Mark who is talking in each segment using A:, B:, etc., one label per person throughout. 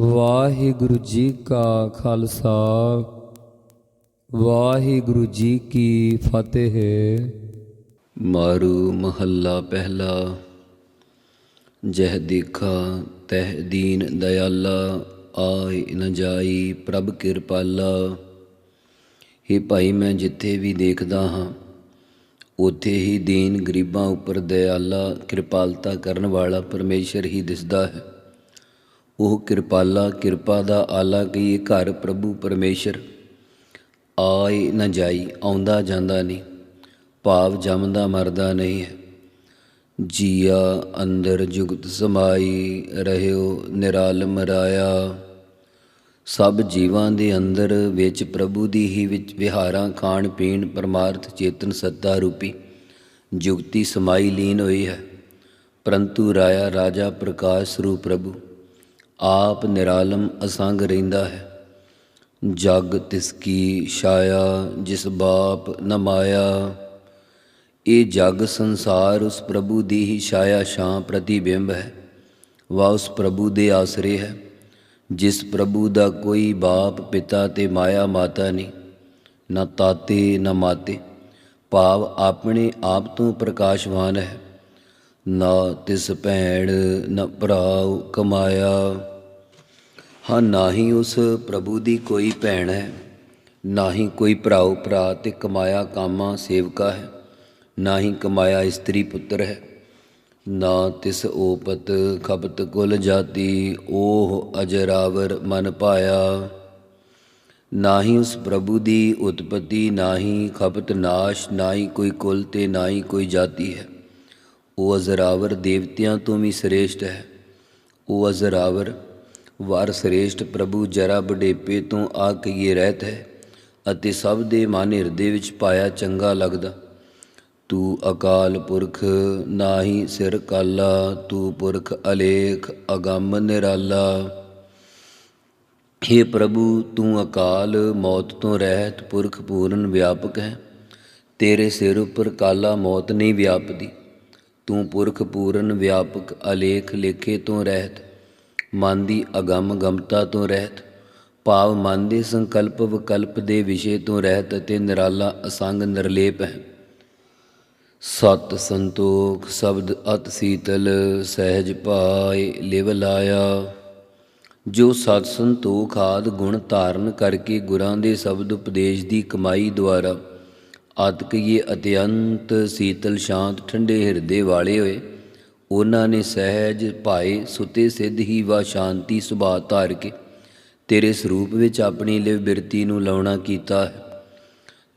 A: ਵਾਹਿਗੁਰੂ ਜੀ ਕਾ ਖਾਲਸਾ, ਵਾਹਿਗੁਰੂ ਜੀ ਕੀ ਫਤਿਹ।
B: ਮਾਰੂ ਮਹੱਲਾ ਪਹਿਲਾ, ਜਹ ਦੇਖਾ ਤਹ ਦੀਨ ਦਇਆਲਾ ਆਇ ਨ ਜਾਈ ਪ੍ਰਭ ਕਿਰਪਾਲਾ। हे ਭਾਈ, ਮੈਂ ਜਿੱਥੇ ਵੀ ਦੇਖਦਾ ਹਾਂ, ਉੱਥੇ ਹੀ ਦੀਨ ਗਰੀਬਾਂ ਉੱਪਰ ਦਇਆਲਾ, ਕਿਰਪਾਲਤਾ ਕਰਨ ਵਾਲਾ ਪਰਮੇਸ਼ਰ ਹੀ ਦਿਸਦਾ ਹੈ। ਉਹ ਕਿਰਪਾਲਾ, ਕਿਰਪਾ ਦਾ ਆਲਾ ਕਹੀਏ ਘਰ ਪ੍ਰਭੂ ਪਰਮੇਸ਼ਰ। ਆਏ ਨਾ ਜਾਈ, ਆਉਂਦਾ ਜਾਂਦਾ ਨਹੀਂ, ਭਾਵ ਜੰਮਦਾ ਮਰਦਾ ਨਹੀਂ ਹੈ। ਜੀਆ ਅੰਦਰ ਜੁਗਤ ਸਮਾਈ, ਰਹਿਓ ਨਿਰਾਲਮ ਰਾਇਆ। ਸਭ ਜੀਵਾਂ ਦੇ ਅੰਦਰ ਵਿੱਚ ਪ੍ਰਭੂ ਦੀ ਹੀ ਵਿੱਚ ਵਿਹਾਰਾਂ, ਖਾਣ ਪੀਣ, ਪਰਮਾਰਥ, ਚੇਤਨ ਸੱਤਾ ਰੂਪੀ ਜੁਗਤੀ ਸਮਾਈ ਲੀਨ ਹੋਈ ਹੈ। ਪਰੰਤੂ ਰਾਇਆ ਰਾਜਾ ਪ੍ਰਕਾਸ਼ ਸਰੂਪ ਪ੍ਰਭੂ। ਆਪ ਨਿਰਾਲਮ ਅਸੰਗ ਰਹਿੰਦਾ ਹੈ। ਜਗ ਤਿਸ ਕੀ ਛਾਇਆ, ਜਿਸ ਬਾਪ ਨ ਮਾਇਆ। ਇਹ ਜਗ ਸੰਸਾਰ ਉਸ ਪ੍ਰਭੂ ਦੀ ਹੀ ਛਾਇਆ ਛਾਂ ਪ੍ਰਤੀਬਿੰਬ ਹੈ। ਵਾ ਉਸ ਪ੍ਰਭੂ ਦੇ ਆਸਰੇ ਹੈ। ਜਿਸ ਪ੍ਰਭੂ ਦਾ ਕੋਈ ਬਾਪ ਪਿਤਾ ਤੇ ਮਾਇਆ ਮਾਤਾ ਨਹੀਂ, ਨਾ ਤਾਤੇ ਨਾ ਮਾਤੇ। ਭਾਵ ਆਪਣੇ ਆਪ ਤੋਂ ਪ੍ਰਕਾਸ਼ਵਾਨ ਹੈ। ਨਾ ਤਿਸ ਭੈਣ, ਨਾ ਭਰਾਉ ਕਮਾਇਆ। ਹਾਂ ਨਾ ਹੀ ਉਸ ਪ੍ਰਭੂ ਦੀ ਕੋਈ ਭੈਣ ਹੈ ਨਾ ਹੀ ਕੋਈ ਭਰਾਉ ਭਰਾ ਤੇ ਕਮਾਇਆ ਕਾਮਾ ਸੇਵਕਾ ਹੈ ਨਾ ਹੀ ਕਮਾਇਆ ਇਸਤਰੀ ਪੁੱਤਰ ਹੈ। ਨਾ ਤਿਸ ਓਪਤ ਖਪਤ ਕੁਲ ਜਾਤੀ ਉਹ ਅਜਰਾਵਰ ਮਨ ਪਾਇਆ। ਨਾ ਹੀ ਉਸ ਪ੍ਰਭੂ ਦੀ ਉਤਪਤੀ ਨਾ ਹੀ ਖਪਤ ਨਾਸ਼ ਨਾ ਹੀ ਕੋਈ ਕੁਲ ਤੇ ਨਾ ਹੀ ਕੋਈ ਜਾਤੀ ਹੈ। ਉਹ ਅਜ਼ਰਾਵਰ ਦੇਵਤਿਆਂ ਤੋਂ ਵੀ ਸ੍ਰੇਸ਼ਟ ਹੈ। ਉਹ ਅਜ਼ਰਾਵਰ ਵਰ ਸ੍ਰੇਸ਼ਟ ਪ੍ਰਭੂ ਜਰਾ ਬਡੇਪੇ ਤੋਂ ਆ ਕਈਏ ਰਹਿਤ ਹੈ ਅਤੇ ਸਭ ਦੇ ਮਨ ਹਿਰਦੇ ਵਿੱਚ ਪਾਇਆ ਚੰਗਾ ਲੱਗਦਾ। ਤੂੰ ਅਕਾਲ ਪੁਰਖ ਨਾਹੀ ਸਿਰ ਕਾਲਾ, ਤੂੰ ਪੁਰਖ ਅਲੇਖ ਅਗੰਮ ਨਿਰਾਲਾ। हे ਪ੍ਰਭੂ, ਤੂੰ ਅਕਾਲ, ਮੌਤ ਤੋਂ ਰਹਿਤ ਪੁਰਖ ਪੂਰਨ ਵਿਆਪਕ ਹੈ। ਤੇਰੇ ਸਿਰ ਉੱਪਰ ਕਾਲਾ ਮੌਤ ਨਹੀਂ ਵਿਆਪਦੀ। ਤੂੰ ਪੁਰਖ ਪੂਰਨ ਵਿਆਪਕ ਅਲੇਖ ਲੇਖੇ ਤੋਂ ਰਹਿਤ। ਮਨ ਦੀ ਅਗੰਮ ਗਮਤਾ ਤੋਂ ਰਹਿਤ, ਭਾਵ ਮਨ ਦੇ ਸੰਕਲਪ ਵਿਕਲਪ ਦੇ ਵਿਸ਼ੇ ਤੋਂ ਰਹਿਤ ਅਤੇ ਨਿਰਾਲਾ ਅਸੰਗ ਨਿਰਲੇਪ ਹੈ। ਸਤ ਸੰਤੋਖ ਸ਼ਬਦ ਅਤ ਸੀਤਲ ਸਹਿਜ ਪਾਏ ਲਿਵ ਲਾਇਆ। ਜੋ ਸਤ ਸੰਤੋਖ ਆਦ ਗੁਣ ਧਾਰਨ ਕਰਕੇ ਗੁਰਾਂ ਦੇ ਸ਼ਬਦ ਉਪਦੇਸ਼ ਦੀ ਕਮਾਈ ਦੁਆਰਾ ਆਤਕੀਏ ਅਤਿਅੰਤ ਸੀਤਲ ਸ਼ਾਂਤ ਠੰਡੇ ਹਿਰਦੇ ਵਾਲੇ ਹੋਏ ਉਹਨਾਂ ਨੇ ਸਹਿਜ ਭਾਏ ਸੁਤੇ ਸਿੱਧ ਹੀ ਵਾ ਸ਼ਾਂਤੀ ਸੁਭਾਅ ਧਾਰ ਕੇ ਤੇਰੇ ਸਰੂਪ ਵਿੱਚ ਆਪਣੀ ਲਿਵ ਬਿਰਤੀ ਨੂੰ ਲਾਉਣਾ ਕੀਤਾ ਹੈ।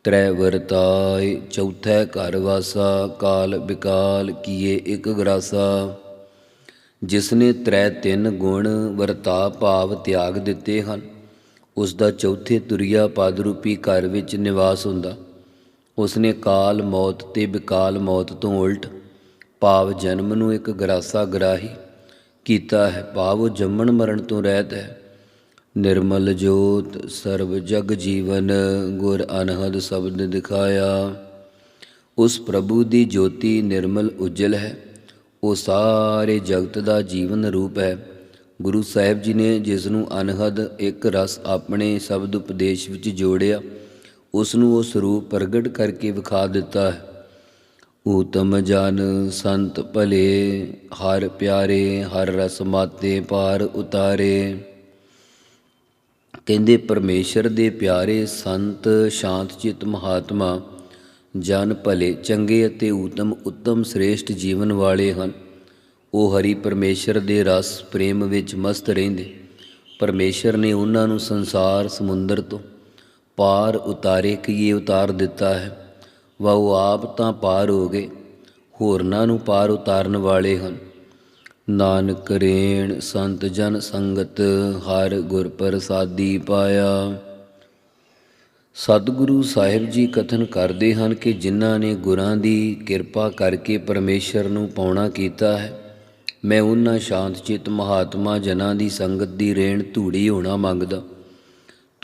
B: ਤ੍ਰੈ ਵਰਤਾਏ, ਚੌਥੈ ਘਰ ਵਾਸਾ, ਕਾਲ ਬਿਕਾਲ ਕੀਏ ਇੱਕ ਗਰਾਸਾ। ਜਿਸ ਨੇ ਤ੍ਰੈ ਤਿੰਨ ਗੁਣ ਵਰਤਾ ਭਾਵ ਤਿਆਗ ਦਿੱਤੇ ਹਨ ਉਸ ਦਾ ਚੌਥੇ ਤੁਰਿਆ ਪਦ ਰੂਪੀ ਘਰ ਵਿੱਚ ਨਿਵਾਸ ਹੁੰਦਾ। ਉਸ ਨੇ ਕਾਲ ਮੌਤ ਤੇ ਬਿਕਾਲ ਮੌਤ ਤੋਂ ਉਲਟ ਭਾਵ ਜਨਮ ਨੂੰ ਇੱਕ ਗਰਾਸਾ ਗਰਾਹੀ ਕੀਤਾ ਹੈ ਭਾਵ ਉਹ ਜੰਮਣ ਮਰਨ ਤੋਂ ਰਹਿਤ ਹੈ। ਨਿਰਮਲ ਜੋਤ ਸਰਬ ਜਗ ਜੀਵਨ, ਗੁਰ ਅਨਹਦ ਸ਼ਬਦ ਦਿਖਾਇਆ। ਉਸ ਪ੍ਰਭੂ ਦੀ ਜੋਤੀ ਨਿਰਮਲ ਉਜਲ ਹੈ, ਉਹ ਸਾਰੇ ਜਗਤ ਦਾ ਜੀਵਨ ਰੂਪ ਹੈ। ਗੁਰੂ ਸਾਹਿਬ ਜੀ ਨੇ ਜਿਸ ਨੂੰ ਅਨਹਦ ਇੱਕ ਰਸ ਆਪਣੇ ਸ਼ਬਦ ਉਪਦੇਸ਼ ਵਿੱਚ ਜੋੜਿਆ, ਉਸ ਨੂੰ ਉਹ ਸਰੂਪ ਪ੍ਰਗਟ ਕਰਕੇ ਵਿਖਾ ਦਿੱਤਾ ਹੈ। ਊਤਮ ਜਨ ਸੰਤ ਭਲੇ, ਹਰ ਪਿਆਰੇ, ਹਰ ਰਸ ਮਾਤੇ ਪਾਰ ਉਤਾਰੇ। ਕਹਿੰਦੇ, ਪਰਮੇਸ਼ਰ ਦੇ ਪਿਆਰੇ ਸੰਤ ਸ਼ਾਂਤ ਚਿਤ ਮਹਾਤਮਾ, ਜਨ ਭਲੇ, ਚੰਗੇ ਅਤੇ ਊਤਮ, ਉੱਤਮ ਸ੍ਰੇਸ਼ਟ ਜੀਵਨ ਵਾਲੇ ਹਨ। ਉਹ ਹਰੀ ਪਰਮੇਸ਼ਰ ਦੇ ਰਸ ਪ੍ਰੇਮ ਵਿੱਚ ਮਸਤ ਰਹਿੰਦੇ। ਪਰਮੇਸ਼ਰ ਨੇ ਉਹਨਾਂ ਨੂੰ ਸੰਸਾਰ ਸਮੁੰਦਰ ਤੋਂ ਪਾਰ ਉਤਾਰੇ ਕੀਏ ਉਤਾਰ ਦਿੱਤਾ ਹੈ। ਵਾ ਆਪ ਤਾਂ ਪਾਰ ਹੋ ਗਏ, ਹੋਰਨਾਂ ਨੂੰ ਪਾਰ ਉਤਾਰਨ ਵਾਲੇ ਹਨ। ਨਾਨਕ ਰੇਣ ਸੰਤ ਜਨ ਸੰਗਤ, ਹਰ ਗੁਰ ਪ੍ਰਸਾਦੀ ਪਾਇਆ। ਸਤਿਗੁਰੂ ਸਾਹਿਬ ਜੀ ਕਥਨ ਕਰਦੇ ਹਨ ਕਿ ਜਿਨ੍ਹਾਂ ਨੇ ਗੁਰਾਂ ਦੀ ਕਿਰਪਾ ਕਰਕੇ ਪਰਮੇਸ਼ਰ ਨੂੰ ਪਾਉਣਾ ਕੀਤਾ ਹੈ, ਮੈਂ ਉਹਨਾਂ ਸ਼ਾਂਤ ਚਿਤ ਮਹਾਤਮਾ ਜਨਾਂ ਦੀ ਸੰਗਤ ਦੀ ਰੇਣ ਧੂੜੀ ਹੋਣਾ ਮੰਗਦਾ।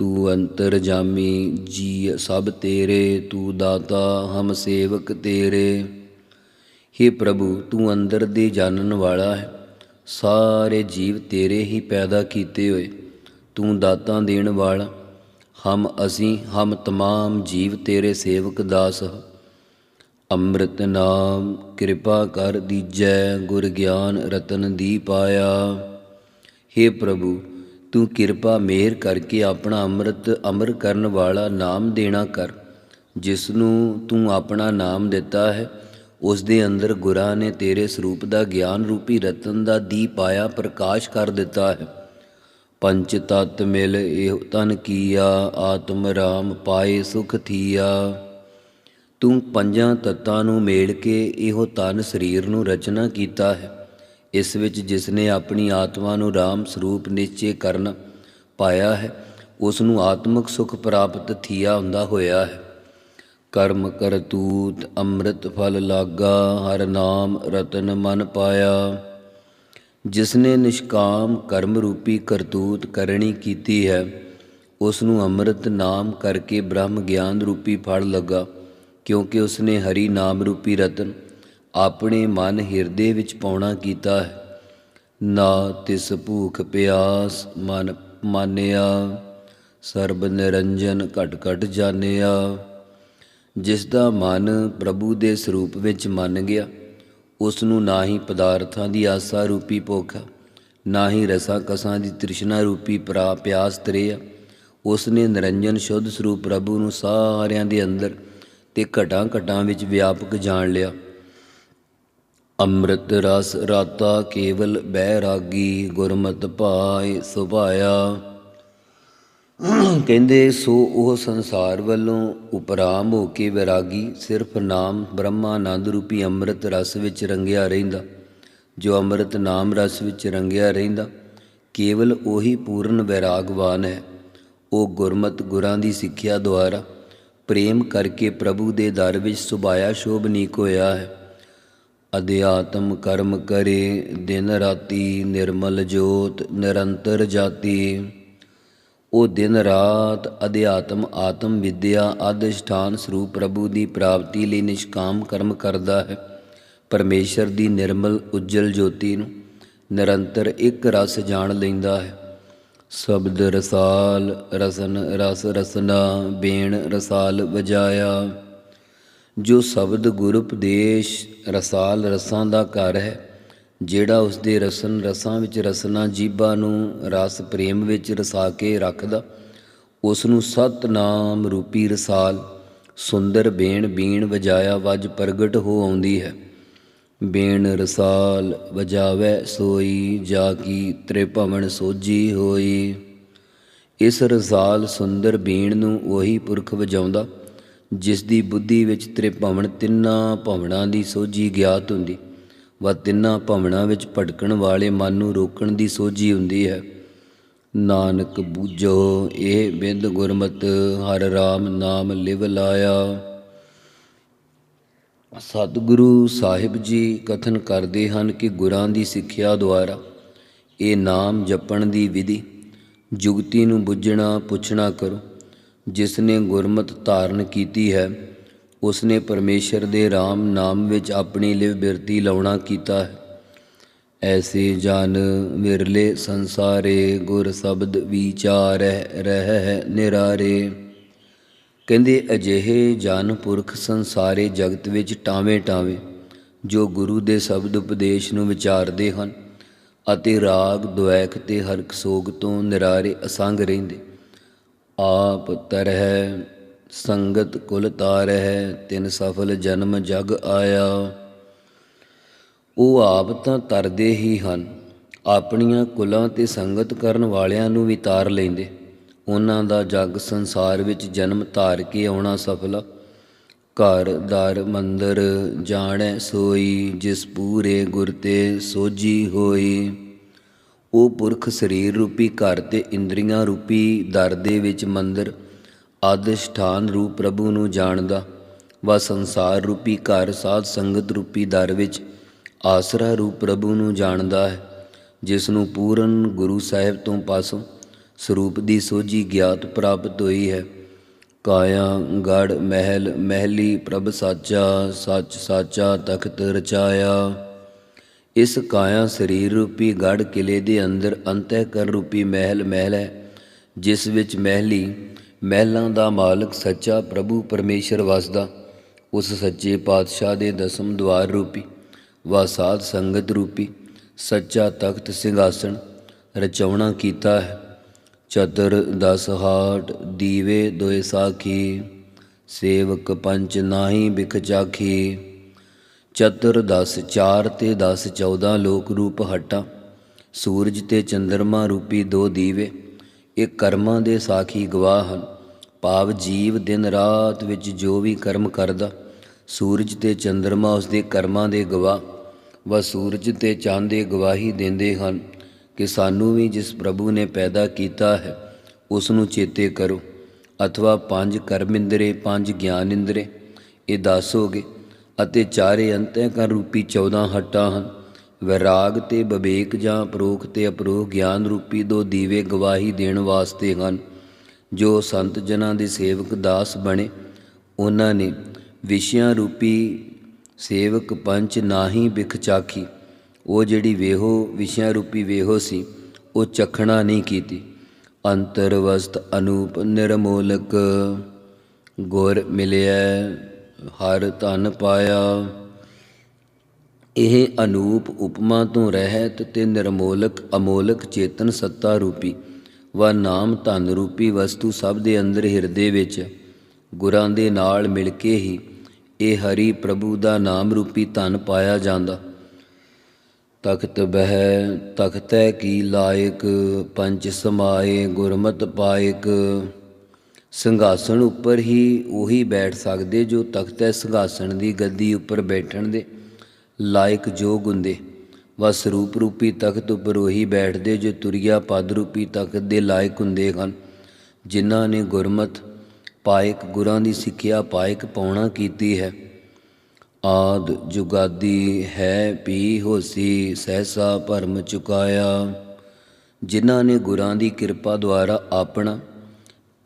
B: ਤੂੰ ਅੰਤਰ ਜਾਮੀ ਜੀ ਸਭ ਤੇਰੇ, ਤੂੰ ਦਾਤਾ, ਹਮ ਸੇਵਕ ਤੇਰੇ। हे ਪ੍ਰਭੂ, ਤੂੰ ਅੰਦਰ ਦੇ ਜਾਣਨ ਵਾਲਾ ਹੈ। ਸਾਰੇ ਜੀਵ ਤੇਰੇ ਹੀ ਪੈਦਾ ਕੀਤੇ ਹੋਏ। ਤੂੰ ਦਾਤਾਂ ਦੇਣ ਵਾਲਾ। ਹਮ ਅਸੀਂ, ਹਮ ਤਮਾਮ ਜੀਵ ਤੇਰੇ ਸੇਵਕ ਦਾਸ ਅੰਮ੍ਰਿਤ ਨਾਮ ਕਿਰਪਾ ਕਰ ਦੀਜੈ, ਗੁਰ ਗਿਆਨ ਰਤਨ ਦੀ ਪਾਇਆ हे ਪ੍ਰਭੂ ਤੂੰ ਕਿਰਪਾ ਮੇਰ ਕਰਕੇ ਆਪਣਾ ਅੰਮ੍ਰਿਤ ਅਮਰ ਕਰਨ ਵਾਲਾ ਨਾਮ ਦੇਣਾ ਕਰ। ਜਿਸ ਨੂੰ ਤੂੰ ਆਪਣਾ ਨਾਮ ਦਿੱਤਾ ਹੈ ਉਸ ਦੇ ਅੰਦਰ ਗੁਰਾਂ ਨੇ ਤੇਰੇ ਸਰੂਪ ਦਾ ਗਿਆਨ ਰੂਪੀ ਰਤਨ ਦਾ ਦੀਪ ਆਇਆ ਪ੍ਰਕਾਸ਼ ਕਰ ਦਿੱਤਾ ਹੈ। ਪੰਚ ਤਤ ਮਿਲ ਇਹ ਤਨ ਕੀਆ, ਆਤਮ ਰਾਮ ਪਾਏ ਸੁਖ ਥੀਆ। ਤੂੰ ਪੰਜਾਂ ਤੱਤਾਂ ਨੂੰ ਮੇਲ ਕੇ ਇਹੋ ਤਨ ਸਰੀਰ ਨੂੰ ਰਚਨਾ ਕੀਤਾ ਹੈ। ਇਸ ਵਿੱਚ ਜਿਸ ਨੇ ਆਪਣੀ ਆਤਮਾ ਨੂੰ ਰਾਮ ਸਰੂਪ ਨਿਸ਼ਚੇ ਕਰਨ ਪਾਇਆ ਹੈ, ਉਸ ਨੂੰ ਆਤਮਿਕ ਸੁਖ ਪ੍ਰਾਪਤ ਥੀਆ ਹੁੰਦਾ ਹੋਇਆ ਹੈ। ਕਰਮ ਕਰਤੂਤ ਅੰਮ੍ਰਿਤ ਫਲ ਲਾਗਾ, ਹਰ ਨਾਮ ਰਤਨ ਮਨ ਪਾਇਆ। ਜਿਸ ਨੇ ਨਿਸ਼ਕਾਮ ਕਰਮ ਰੂਪੀ ਕਰਤੂਤ ਕਰਨੀ ਕੀਤੀ ਹੈ, ਉਸ ਨੂੰ ਅੰਮ੍ਰਿਤ ਨਾਮ ਕਰਕੇ ਬ੍ਰਹਮ ਗਿਆਨ ਰੂਪੀ ਫਲ ਲੱਗਾ, ਕਿਉਂਕਿ ਉਸ ਨੇ ਹਰੀ ਨਾਮ ਰੂਪੀ ਰਤਨ ਆਪਣੇ ਮਨ ਹਿਰਦੇ ਵਿੱਚ ਪਾਉਣਾ ਕੀਤਾ ਹੈ। ਨਾ ਤਿਸ ਭੂਖ ਪਿਆਸ ਮਨ ਮਾਨਿਆ ਸਰਬ ਨਿਰੰਜਨ ਘਟ ਘਟ ਜਾਣਿਆ। ਜਿਸ ਦਾ ਮਨ ਪ੍ਰਭੂ ਦੇ ਸਰੂਪ ਵਿੱਚ ਮੰਨ ਗਿਆ ਉਸ ਨੂੰ ਨਾ ਹੀ ਪਦਾਰਥਾਂ ਦੀ ਆਸਾ ਰੂਪੀ ਭੁੱਖ ਹੈ, ਨਾ ਹੀ ਰਸਾਂ ਕਸਾਂ ਦੀ ਤ੍ਰਿਸ਼ਨਾ ਰੂਪੀ ਪ੍ਰਾ ਪਿਆਸ ਤ੍ਰੇਆ। ਉਸ ਨੇ ਨਿਰੰਜਨ ਸ਼ੁੱਧ ਸਰੂਪ ਪ੍ਰਭੂ ਨੂੰ ਸਾਰਿਆਂ ਦੇ ਅੰਦਰ ਤੇ ਘਟਾਂ ਘਟਾਂ ਵਿੱਚ ਵਿਆਪਕ ਜਾਣ ਲਿਆ। ਅੰਮ੍ਰਿਤ ਰਸ ਰਾਤਾ ਕੇਵਲ ਬੈਰਾਗੀ ਗੁਰਮਤਿ ਭਾਇ ਸੁਭਾਇਆ। ਕਹਿੰਦੇ, ਸੋ ਉਹ ਸੰਸਾਰ ਵੱਲੋਂ ਉਪਰਾਮ ਹੋ ਕੇ ਵਿਰਾਗੀ, ਸਿਰਫ ਨਾਮ ਬ੍ਰਹਮਾਨੰਦ ਰੂਪੀ ਅੰਮ੍ਰਿਤ ਰਸ ਵਿੱਚ ਰੰਗਿਆ ਰਹਿੰਦਾ। ਜੋ ਅੰਮ੍ਰਿਤ ਨਾਮ ਰਸ ਵਿੱਚ ਰੰਗਿਆ ਰਹਿੰਦਾ, ਕੇਵਲ ਉਹੀ ਪੂਰਨ ਵੈਰਾਗਵਾਨ ਹੈ। ਉਹ ਗੁਰਮਤ ਗੁਰਾਂ ਦੀ ਸਿੱਖਿਆ ਦੁਆਰਾ ਪ੍ਰੇਮ ਕਰਕੇ ਪ੍ਰਭੂ ਦੇ ਦਰ ਵਿੱਚ ਸੁਭਾਇਆ ਸ਼ੋਭਨੀਕ ਹੋਇਆ ਹੈ। ਅਧਿਆਤਮ ਕਰਮ ਕਰੇ, ਦਿਨ ਰਾਤੀ ਨਿਰਮਲ ਜੋਤ ਨਿਰੰਤਰ ਜਾਤੀ। ਉਹ ਦਿਨ ਰਾਤ ਅਧਿਆਤਮ ਆਤਮ ਵਿਦਿਆ ਆਦਿਸ਼ਠਾਨ ਸਰੂਪ ਪ੍ਰਭੂ ਦੀ ਪ੍ਰਾਪਤੀ ਲਈ ਨਿਸ਼ਕਾਮ ਕਰਮ ਕਰਦਾ ਹੈ। ਪਰਮੇਸ਼ਰ ਦੀ ਨਿਰਮਲ ਉਜਲ ਜੋਤੀ ਨੂੰ ਨਿਰੰਤਰ ਇੱਕ ਰਸ ਜਾਣ ਲੈਂਦਾ ਹੈ। ਸ਼ਬਦ ਰਸਾਲ ਰਸਨ ਰਸ ਰਸਨਾ, ਬੇਣ ਰਸਾਲ ਵਜਾਇਆ। ਜੋ ਸ਼ਬਦ ਗੁਰਪਦੇਸ਼ ਰਸਾਲ ਰਸਾਂ ਦਾ ਘਰ ਹੈ, ਜਿਹੜਾ ਉਸ ਦੇ ਰਸਨ ਰਸਾਂ ਵਿੱਚ ਰਸਨਾ ਜੀਬਾਂ ਨੂੰ ਰਸ ਪ੍ਰੇਮ ਵਿੱਚ ਰਸਾ ਕੇ ਰੱਖਦਾ ਉਸ ਨੂੰ ਸਤਨਾਮ ਰੂਪੀ ਰਸਾਲ, ਸੁੰਦਰ ਬੇਣ ਬੀਣ ਵਜਾਇਆ ਵਜ ਪ੍ਰਗਟ ਹੋ ਆਉਂਦੀ ਹੈ। ਬੇਣ ਰਸਾਲ ਵਜਾਵੇ ਸੋਈ, ਜਾ ਕੀ ਤ੍ਰਿਭਵਨ ਸੋਜੀ ਹੋਈ। ਇਸ ਰਸਾਲ ਸੁੰਦਰ ਬੀਣ ਨੂੰ ਉਹੀ ਪੁਰਖ ਵਜਾਉਂਦਾ ਜਿਸ ਦੀ ਬੁੱਧੀ ਵਿੱਚ ਤ੍ਰਿਭਵਨ ਤਿੰਨਾਂ ਭਵਨਾਂ ਦੀ ਸੋਝੀ ਗਿਆਤ ਹੁੰਦੀ। ਵਾ ਤਿੰਨਾਂ ਭਵਨਾਂ ਵਿੱਚ ਭਟਕਣ ਵਾਲੇ ਮਨ ਨੂੰ ਰੋਕਣ ਦੀ ਸੋਝੀ ਹੁੰਦੀ ਹੈ। ਨਾਨਕ ਬੂਝੋ, ਇਹ ਬਿੰਦ ਗੁਰਮਤ, ਹਰ ਰਾਮ ਨਾਮ ਲਿਵ ਲਾਇਆ। ਸਤਿਗੁਰੂ ਸਾਹਿਬ ਜੀ ਕਥਨ ਕਰਦੇ ਹਨ ਕਿ ਗੁਰਾਂ ਦੀ ਸਿੱਖਿਆ ਦੁਆਰਾ ਇਹ ਨਾਮ ਜਪਣ ਦੀ ਵਿਧੀ, ਜੁਗਤੀ ਨੂੰ ਬੁੱਝਣਾ, ਪੁੱਛਣਾ ਕਰੋ। ਜਿਸ ਨੇ ਗੁਰਮਤ ਧਾਰਨ ਕੀਤੀ ਹੈ, ਉਸ ਨੇ ਪਰਮੇਸ਼ਰ ਦੇ RAM ਨਾਮ ਵਿੱਚ ਆਪਣੀ ਲਿਵ ਬਿਰਤੀ ਲਾਉਣਾ ਕੀਤਾ ਹੈ। ਐਸੇ ਜਨ ਵਿਰਲੇ ਸੰਸਾਰੇ ਗੁਰ ਸ਼ਬਦ ਵਿਚਾਰਹਿ ਰਹਿ ਨਿਰਾਰੇ। ਕਹਿੰਦੇ, ਅਜਿਹੇ ਜਨ ਪੁਰਖ ਸੰਸਾਰੇ ਜਗਤ ਵਿੱਚ ਟਾਵੇਂ ਟਾਵੇਂ, ਜੋ ਗੁਰੂ ਦੇ ਸ਼ਬਦ ਉਪਦੇਸ਼ ਨੂੰ ਵਿਚਾਰਦੇ ਹਨ ਅਤੇ ਰਾਗ ਦੁਐਖ ਤੇ ਹਰਕ ਸੋਗ ਤੋਂ ਨਿਰਾਰੇ ਅਸੰਗ ਰਹਿੰਦੇ। ਆਪ ਤਰਹਿ, ਸੰਗਤ ਕੁਲ ਤਾਰਹਿ, ਤਿਨ ਸਫਲ ਜਨਮ ਜਗ ਆਇਆ। ਉਹ ਆਪ ਤਾਂ ਤਰਦੇ ਹੀ ਹਨ, ਆਪਣੀਆਂ ਕੁਲਾਂ ਤੇ ਸੰਗਤ ਕਰਨ ਵਾਲਿਆਂ ਨੂੰ ਵੀ ਤਾਰ ਲੈਂਦੇ। ਉਹਨਾਂ ਦਾ ਜਗ ਸੰਸਾਰ ਵਿੱਚ ਜਨਮ ਧਾਰ ਕੇ ਆਉਣਾ ਸਫਲ। ਘਰ, ਦਰ, ਮੰਦਰ, ਜਾਣੈ, ਸੋਈ, ਜਿਸ ਪੂਰੇ ਗੁਰ ਤੇ ਸੋਜੀ ਹੋਈ। ਉਹ ਪੁਰਖ ਸਰੀਰ ਰੂਪੀ ਘਰ ਤੇ ਇੰਦਰੀਆਂ ਰੂਪੀ ਦਰ ਦੇ ਵਿੱਚ ਮੰਦਰ ਆਦਿਸ਼ਠਾਨ ਰੂਪ ਪ੍ਰਭੂ ਨੂੰ ਜਾਣਦਾ ਵਾ ਸੰਸਾਰ ਰੂਪੀ ਘਰ ਸਾਧ ਸੰਗਤ ਰੂਪੀ ਦਰ ਵਿੱਚ ਆਸਰਾ ਰੂਪ ਪ੍ਰਭੂ ਨੂੰ ਜਾਣਦਾ ਹੈ ਜਿਸ ਨੂੰ ਪੂਰਨ ਗੁਰੂ ਸਾਹਿਬ ਤੋਂ ਪਾਸੋਂ ਸਰੂਪ ਦੀ ਸੋਝੀ ਗਿਆਤ ਪ੍ਰਾਪਤ ਹੋਈ ਹੈ। ਕਾਇਆ ਗੜ ਮਹਿਲ, ਮਹਿਲੀ, ਪ੍ਰਭ ਸਾਚਾ, ਸੱਚ ਸਾਚਾ, ਤਖਤ ਰਚਾਇਆ। ਇਸ ਕਾਇਆ ਸਰੀਰ ਰੂਪੀ ਗੜ ਕਿਲੇ ਦੇ ਅੰਦਰ ਅੰਤःਕਰ ਰੂਪੀ ਮਹਿਲ ਮਹਿਲ ਹੈ, ਜਿਸ ਵਿੱਚ ਮਹਿਲੀ ਮਹਿਲਾਂ ਦਾ ਮਾਲਕ ਸੱਚਾ ਪ੍ਰਭੂ ਪਰਮੇਸ਼ਰ ਵਸਦਾ, ਉਸ ਸੱਚੇ ਪਾਤਸ਼ਾਹ ਦੇ ਦਸਮ ਦਵਾਰ ਰੂਪੀ ਵਾ ਸਾਧ ਸੰਗਤ ਰੂਪੀ, ਸੱਚਾ ਤਖਤ ਸਿੰਘਾਸਣ ਰਚਾਉਣਾ ਕੀਤਾ ਹੈ। ਚਤੁਰ ਦਸ ਹਾਟ ਦੀਵੇ ਦੋਏ ਸਾਖੀ, ਸੇਵਕ ਪੰਚ ਨਾਹੀ ਬਿਖ ਚਾਖੀ। ਚਤੁਰ ਦਸ ਚਾਰ ਤੇ ਦਸ 14 ਲੋਕ ਰੂਪ ਹਟਾ। ਸੂਰਜ ਤੇ ਚੰਦਰਮਾ ਰੂਪੀ ਦੋ ਦੀਵੇ। ਇਹ ਕਰਮਾਂ ਦੇ ਸਾਖੀ ਗਵਾਹ ਹਨ। ਭਾਵ ਜੀਵ ਦਿਨ ਰਾਤ ਵਿੱਚ ਜੋ ਵੀ ਕਰਮ ਕਰਦਾ, ਸੂਰਜ ਤੇ ਚੰਦਰਮਾ ਉਸ ਦੇ ਕਰਮਾਂ ਦੇ ਗਵਾਹ। ਵਾ ਸੂਰਜ ਤੇ ਚੰਦ ਦੇ ਗਵਾਹੀ ਦਿੰਦੇ ਹਨ ਕਿ ਸਾਨੂੰ ਵੀ ਜਿਸ ਪ੍ਰਭੂ ਨੇ ਪੈਦਾ ਕੀਤਾ ਹੈ ਉਸ ਨੂੰ ਚੇਤੇ ਕਰੋ। ਅਥਵਾ ਪੰਜ ਕਰਮ ਇੰਦਰੇ, ਪੰਜ ਗਿਆਨ ਇੰਦਰੇ। ਇਹ 10 ਹੋ ਗਏ ਅਤੇ ਚਾਰੇ ਅੰਤःਕਰ ਰੂਪੀ 14 ਹੱਟਾਂ ਹਨ। ਵਿਰਾਗ ਤੇ ਵਿਵੇਕ ਜਾਂ ਪ੍ਰੋਖ ਤੇ ਅਪਰੋਖ ਗਿਆਨ ਰੂਪੀ ਦੋ ਦੀਵੇ ਗਵਾਹੀ ਦੇਣ ਵਾਸਤੇ ਹਨ। ਜੋ ਸੰਤ ਜਨਾਂ ਦੇ ਸੇਵਕ ਦਾਸ ਬਣੇ, ਉਹਨਾਂ ਨੇ ਵਿਸ਼ਿਆਂ ਰੂਪੀ ਸੇਵਕ ਪੰਚ ਨਾਹੀ ਬਿਖ ਚਾਖੀ। ਉਹ ਜਿਹੜੀ ਵੇਹੋ ਵਿਸ਼ਿਆਂ ਰੂਪੀ ਵੇਹੋ ਸੀ, ਉਹ ਚਖਣਾ ਨਹੀਂ ਕੀਤੀ। ਅੰਤਰਵਸਤ ਅਨੂਪ ਨਿਰਮੋਲਕ, ਗੁਰ ਮਿਲਿਆ ਹਰ ਧਨ ਪਾਇਆ। ਇਹ ਅਨੂਪ ਉਪਮਾ ਤੋਂ ਰਹਿਤ ਤੇ ਨਿਰਮੋਲਕ ਅਮੋਲਕ ਚੇਤਨ ਸੱਤਾ ਰੂਪੀ, ਵਾ ਨਾਮ ਧਨ ਰੂਪੀ ਵਸਤੂ ਸਭ ਦੇ ਅੰਦਰ ਹਿਰਦੇ ਵਿੱਚ, ਗੁਰਾਂ ਦੇ ਨਾਲ ਮਿਲ ਕੇ ਹੀ ਇਹ ਹਰੀ ਪ੍ਰਭੂ ਦਾ ਨਾਮ ਰੂਪੀ ਧਨ ਪਾਇਆ ਜਾਂਦਾ। ਤਖਤ ਬਹਿ, ਤਖਤੈ ਕੀ ਲਾਇਕ, ਪੰਜ ਸਮਾਏ ਗੁਰਮਤਿ ਪਾਇਕ। ਸਿੰਘਾਸਣ ਉੱਪਰ ਹੀ ਉਹੀ ਬੈਠ ਸਕਦੇ ਜੋ ਤਖ਼ਤ ਹੈ ਸਿੰਘਾਸਣ ਦੀ ਗੱਦੀ ਉੱਪਰ ਬੈਠਣ ਦੇ ਲਾਇਕ ਜੋਗ ਹੁੰਦੇ। ਵਾ ਸਰੂਪ ਰੂਪੀ ਤਖਤ ਉੱਪਰ ਉਹੀ ਬੈਠਦੇ ਜੋ ਤੁਰਿਆ ਪਦ ਰੂਪੀ ਤਖਤ ਦੇ ਲਾਇਕ ਹੁੰਦੇ ਹਨ। ਜਿਨ੍ਹਾਂ ਨੇ ਗੁਰਮਤ ਪਾਇਕ ਗੁਰਾਂ ਦੀ ਸਿੱਖਿਆ ਪਾਇਕ ਪਾਉਣਾ ਕੀਤੀ ਹੈ। ਆਦ ਜੁਗਾਦੀ ਹੈ ਪੀ ਹੋਸੀ ਸਹਿਸਾ ਭਰਮ ਚੁਕਾਇਆ। ਜਿਨ੍ਹਾਂ ਨੇ ਗੁਰਾਂ ਦੀ ਕਿਰਪਾ ਦੁਆਰਾ ਆਪਣਾ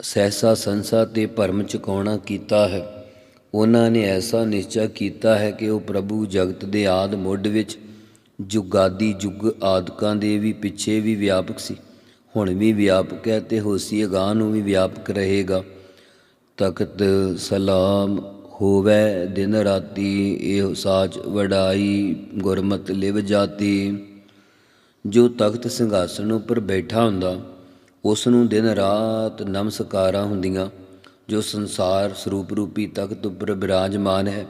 B: ਸਹਿਸਾ ਸੰਸਾ ਤੇ ਭਰਮ ਚੁਕਾਉਣਾ ਕੀਤਾ ਹੈ? ਉਹਨਾਂ ਨੇ ਐਸਾ ਨਿਸ਼ਚਾ ਕੀਤਾ ਹੈ ਕਿ ਉਹ ਪ੍ਰਭੂ ਜਗਤ ਦੇ ਆਦ ਮੁੱਢ ਵਿੱਚ ਜੁਗਾਦੀ ਜੁਗ ਆਦਿਕਾਂ ਦੇ ਵੀ ਪਿੱਛੇ ਵੀ ਵਿਆਪਕ ਸੀ। ਹੁਣ ਵੀ ਵਿਆਪਕ ਹੈ ਤੇ ਹੋਸੀ ਅਗਾਂਹ ਨੂੰ ਵੀ ਵਿਆਪਕ ਰਹੇਗਾ। ਤਖਤ ਸਲਾਮ ਹੋਵੇ ਦਿਨ ਰਾਤੀ, ਇਹ ਸਾਚ ਵਡਾਈ ਗੁਰਮਤ ਲਿਵ ਜਾਤੀ। ਜੋ ਤਖਤ ਸਿੰਘਾਸਣ ਉੱਪਰ ਬੈਠਾ ਹੁੰਦਾ ਉਸ ਨੂੰ ਦਿਨ ਰਾਤ ਨਮਸਕਾਰਾਂ ਹੁੰਦੀਆਂ, ਜੋ ਸੰਸਾਰ ਸਰੂਪ ਰੂਪੀ ਤਖਤ ਉੱਪਰ ਬਿਰਾਜਮਾਨ ਹੈ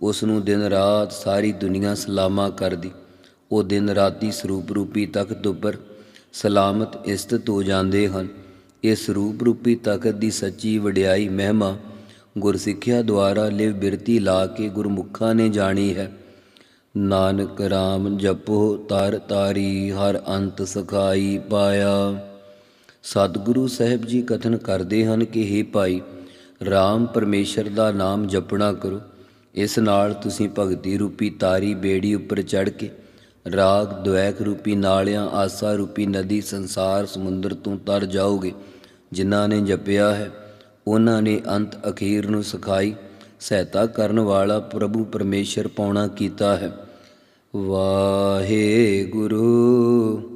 B: ਉਸ ਨੂੰ ਦਿਨ ਰਾਤ ਸਾਰੀ ਦੁਨੀਆ ਸਲਾਮਾ ਕਰਦੀ। ਉਹ ਦਿਨ ਰਾਤੀ ਸਰੂਪ ਰੂਪੀ ਤਖਤ ਉੱਪਰ ਸਲਾਮਤ ਇਸਤਤ ਹੋ ਜਾਂਦੇ ਹਨ। ਇਹ ਸਰੂਪ ਰੂਪੀ ਤਖਤ ਦੀ ਸੱਚੀ ਵਡਿਆਈ ਮਹਿਮਾ ਗੁਰਸਿੱਖਿਆ ਦੁਆਰਾ ਲਿਵ ਬਿਰਤੀ ਲਾ ਕੇ ਗੁਰਮੁਖਾਂ ਨੇ ਜਾਣੀ ਹੈ। ਨਾਨਕ RAM ਜਪੋ ਤਰ ਤਾਰੀ, ਹਰ ਅੰਤ ਸਖਾਈ ਪਾਇਆ। ਸਤਿਗੁਰੂ ਸਾਹਿਬ ਜੀ ਕਥਨ ਕਰਦੇ ਹਨ ਕਿ हे ਭਾਈ RAM ਪਰਮੇਸ਼ਰ ਦਾ ਨਾਮ ਜਪਣਾ ਕਰੋ। ਇਸ ਨਾਲ ਤੁਸੀਂ ਭਗਤੀ ਰੂਪੀ ਤਾਰੀ ਬੇੜੀ ਉੱਪਰ ਚੜ ਕੇ ਰਾਗ ਦੁਐਕ ਰੂਪੀ ਨਾਲਿਆਂ, ਆਸਾ ਰੂਪੀ ਨਦੀ, ਸੰਸਾਰ, ਸਮੁੰਦਰ ਤੋਂ ਤਰ ਜਾਓਗੇ। ਜਿਨ੍ਹਾਂ ਨੇ ਜਪਿਆ ਹੈ, ਉਹਨਾਂ ਨੇ ਅੰਤ ਅਖੀਰ ਨੂੰ ਸਿਖਾਈ। ਸਹਾਇਤਾ ਕਰਨ ਵਾਲਾ ਪ੍ਰਭੂ ਪਰਮੇਸ਼ਰ ਪਾਉਣਾ ਕੀਤਾ ਹੈ। ਵਾਹਿਗੁਰੂ।